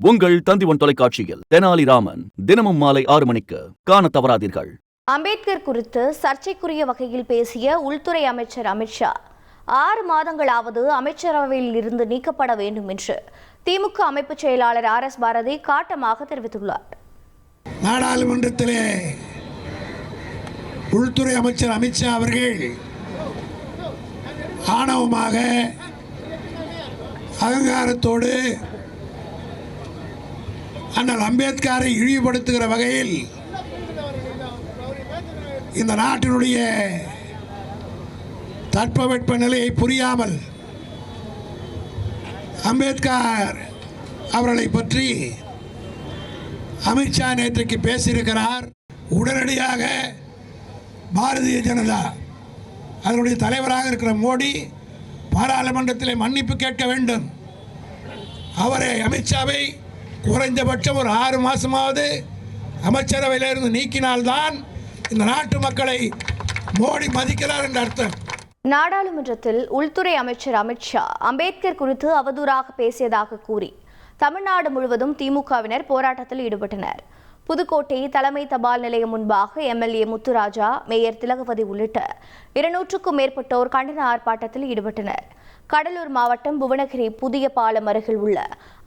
உங்கள் தந்திவன் தொலைக்காட்சியில் தெனாலிராமன் தினமும் மாலை ஆறு மணிக்கு காண தவறாதீர்கள். அம்பேத்கர் குறித்து சர்ச்சைக்குரிய வகையில் பேசிய உள்துறை அமைச்சர் அமித்ஷா ஆறு மாதங்களாவது அமைச்சரவையில் இருந்து நீக்கப்பட வேண்டும் என்று திமுக அமைப்பு செயலாளர் ஆர் எஸ் பாரதி காட்டமாக தெரிவித்துள்ளார். நாடாளுமன்றத்திலே உள்துறை அமைச்சர் அமித்ஷா அவர்கள் ஆணவமாக அகங்காரத்தோடு ஆனால் அம்பேத்கரை இழிவுபடுத்துகிற வகையில் இந்த நாட்டினுடைய தட்பவெட்ப நிலையை புரியாமல் அம்பேத்கர் அவர்களை பற்றி அமித்ஷா நேற்றைக்கு பேசியிருக்கிறார். உடனடியாக பாரதிய ஜனதா அதனுடைய தலைவராக இருக்கிற மோடி பாராளுமன்றத்தில் மன்னிப்பு கேட்க வேண்டும். அவரை அமித்ஷாவை குறைந்தபட்சம் ஒரு ஆறு மாதமாவது அமைச்சரவையிலிருந்து நீக்கினால்தான் இந்த நாட்டு மக்களை மோடி மதிக்கிறார் என்ற அர்த்தம். நாடாளுமன்றத்தில் உள்துறை அமைச்சர் அமித்ஷா அம்பேத்கர் குறித்து அவதூறாக பேசியதாக கூறி தமிழ்நாடு முழுவதும் திமுகவினர் போராட்டத்தில் ஈடுபட்டனர். புதுக்கோட்டை தலைமை தபால் நிலையம் முன்பாக எம்எல்ஏ முத்துராஜா மேயர் திலகவதி உள்ளிட்ட இருநூற்றுக்கும் மேற்பட்டோர் கண்டன ஆர்ப்பாட்டத்தில் ஈடுபட்டனர். கடலூர் மாவட்டம் புவனகிரி புதிய பாலம் அருகில் உள்ள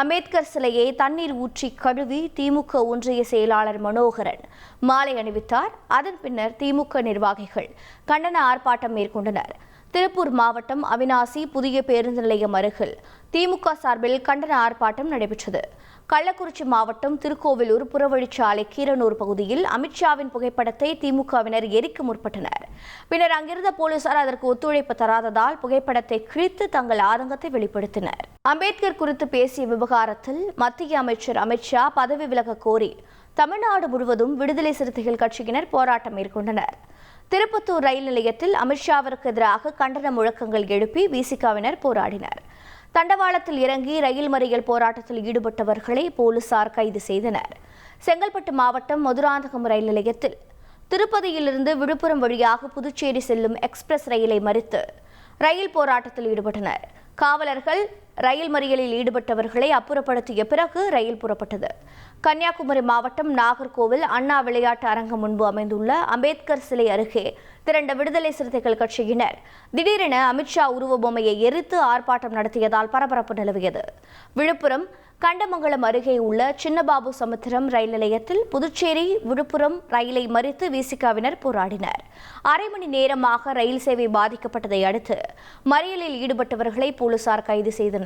அம்பேத்கர் சிலையை தண்ணீர் ஊற்றி கழுவி திமுக ஒன்றிய செயலாளர் மனோகரன் மாலை அணிவித்தார். அதன் பின்னர் திமுக நிர்வாகிகள் கண்டன ஆர்ப்பாட்டம் மேற்கொண்டனர். திருப்பூர் மாவட்டம் அவினாசி புதிய பேருந்து நிலையம் அருகில். திமுக சார்பில் கண்டன ஆர்ப்பாட்டம் நடைபெற்றது. கள்ளக்குறிச்சி மாவட்டம் திருக்கோவிலூர் புறவழிச்சாலை கீரனூர் பகுதியில் அமித்ஷாவின் புகைப்படத்தை திமுகவினர் எரிக்க முற்பட்டனர். பின்னர் அங்கிருந்த போலீசார் அதற்கு ஒத்துழைப்பு தராததால் புகைப்படத்தை கிழித்து தங்கள் ஆதங்கத்தை வெளிப்படுத்தினர். அம்பேத்கர் குறித்து பேசிய விவகாரத்தில் மத்திய அமைச்சர் அமித்ஷா பதவி விலக கோரி தமிழ்நாடு முழுவதும் விடுதலை சிறுத்தைகள் கட்சியினர் போராட்டம் மேற்கொண்டனர். திருப்பத்தூர் ரயில் நிலையத்தில் அமித்ஷாவிற்கு எதிராக கண்டன முழக்கங்கள் எழுப்பி விசிகாவினர் போராடினர். தண்டவாளத்தில் இறங்கி ரயில் மறியல் போராட்டத்தில் ஈடுபட்டவர்களை போலீசார் கைது செய்தனர். செங்கல்பட்டு மாவட்டம் மதுராந்தகம் ரயில் நிலையத்தில் திருப்பதியிலிருந்து விழுப்புரம் வழியாக புதுச்சேரி செல்லும் எக்ஸ்பிரஸ் ரயிலை மறித்து ரயில் போராட்டத்தில் ஈடுபட்டனர். காவலர்கள் ரயில் மறியலில் ஈடுபட்டவர்களை அப்புறப்படுத்திய பிறகு ரயில் புறப்பட்டது. கன்னியாகுமரி மாவட்டம் நாகர்கோவில் அண்ணா விளையாட்டு அரங்கம் முன்பு அமைந்துள்ள அம்பேத்கர் சிலை அருகே திரண்ட விடுதலை சிறுத்தைகள் கட்சியினர் திடீரென அமித்ஷா உருவ பொம்மையை எரித்து ஆர்ப்பாட்டம் நடத்தியதால் பரபரப்பு நிலவியது. விழுப்புரம் கண்டமங்கலம் அருகே உள்ள சின்னபாபு சமுத்திரம் ரயில் நிலையத்தில் புதுச்சேரி விழுப்புரம் ரயிலை மறித்து விசிகாவினர் போராடினர். அரை மணி நேரமாக ரயில் சேவை பாதிக்கப்பட்டதை அடுத்து மறியலில் ஈடுபட்டவர்களை போலீசார் கைது செய்தனர்.